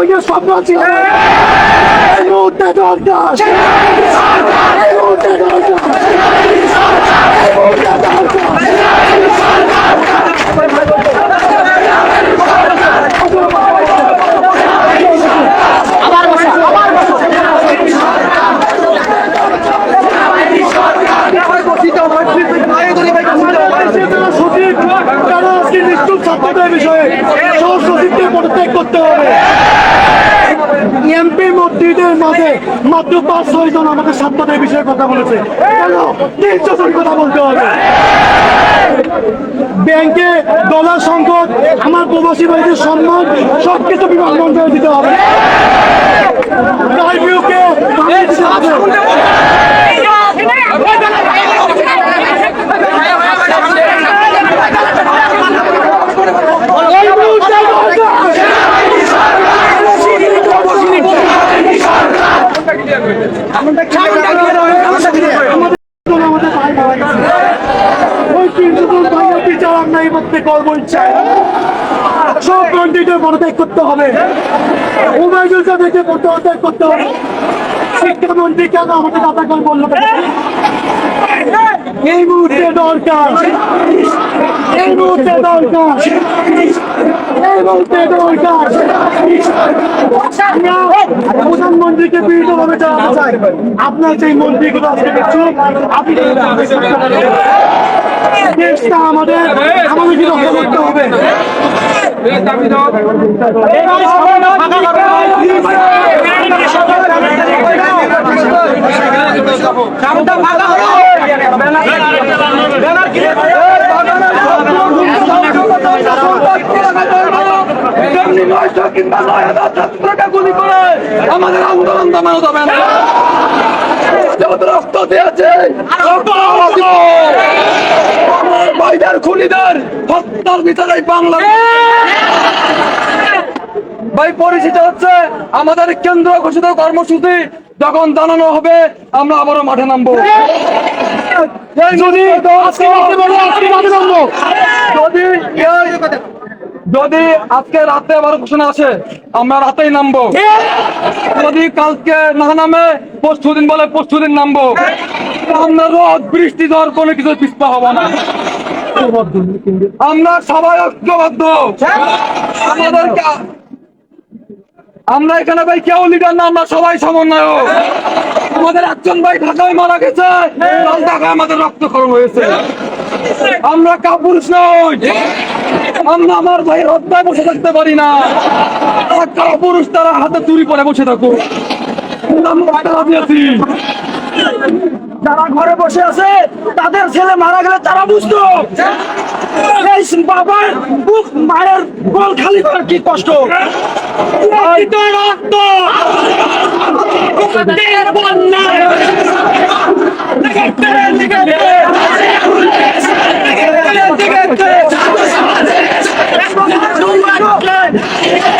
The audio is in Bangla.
অনেক স্বপ্ন ছিল এই মুহূর্তে দরকার। এই মুহূর্তে দরকার এই মুহূর্তে দরকার সচিব তারা আজকে নিষ্ঠুর ছাত্রদের বিষয়ে সহ সচিবকে পদত্যাগ করতে হবে। এমপি মন্ত্রীদের মাঝে মাত্র পাঁচ ছয় জন আমাদের ছাত্রদের বিষয়ে কথা বলেছে। কেন? কথা বলতে হবে। ব্যাংকে ডলার সংকট, আমার প্রবাসী ভাইদের সম্মান, সবকিছু বিমানবন্দরে দিতে হবে রাইভিউকে দিতে হবে এই মুহূর্তে দরকার। গেছে। ওই বিচার আমরা এই মধ্যে করব সব মন্ত্রীদের পদত্যাগ করতে হবে উমায়ুল করতে হবে শিক্ষামন্ত্রী কেন আমাকে দাদাকাল বলল এই মুহূর্তে দরকার এই মুহূর্তে দরকার এই মুহূর্তে দরকার আমরা প্রধানমন্ত্রীকে পীড়িত ভাবে জানাতে চাই আপনার যে মন্ত্রীগুলো আজকে দেখছ দেশটা আমাদের আমাদেরকে রক্ষা করতে হবে আমাদের আন্দোলন দমানো যাবে না ভাই পরিচিত হচ্ছে আমাদের কেন্দ্র ঘোষিত কর্মসূচি যখন জানানো হবে আমরা আবারও মাঠে নামবো। যদি যদি আজকে রাতে আবার ঘোষণা আসে আমরা রাতেই নামবো। যদি কালকে না নামে পরশু দিন বলে পরশু দিন নামবো। আমরা রোদ বৃষ্টি ঝড় কোনো কিছু পিছপা হব না। আমরা সবাই ঐক্যবদ্ধ। আমাদেরকে আমরা এখানে ভাই কেউ লিডার না আমরা সবাই সমন্বয়ক। আমাদের একজন ভাই ঢাকায় মারা গেছে। কাল ঢাকায় আমাদের রক্তক্ষরণ হয়েছে। আমরা কাপুরুষ নই। আমরা আমার ভাই হত্যায় বসে থাকতে পারি না। তারা কাপুরুষ তারা হাতে চুরি পরে বসে আছি। যারা ঘরে বসে আছে, তাদের ছেলে মারা গেলে তারা বুঝতো। বাবার বুক মায়ের গোল খালি করার কি কষ্ট? রক্ত। Amen.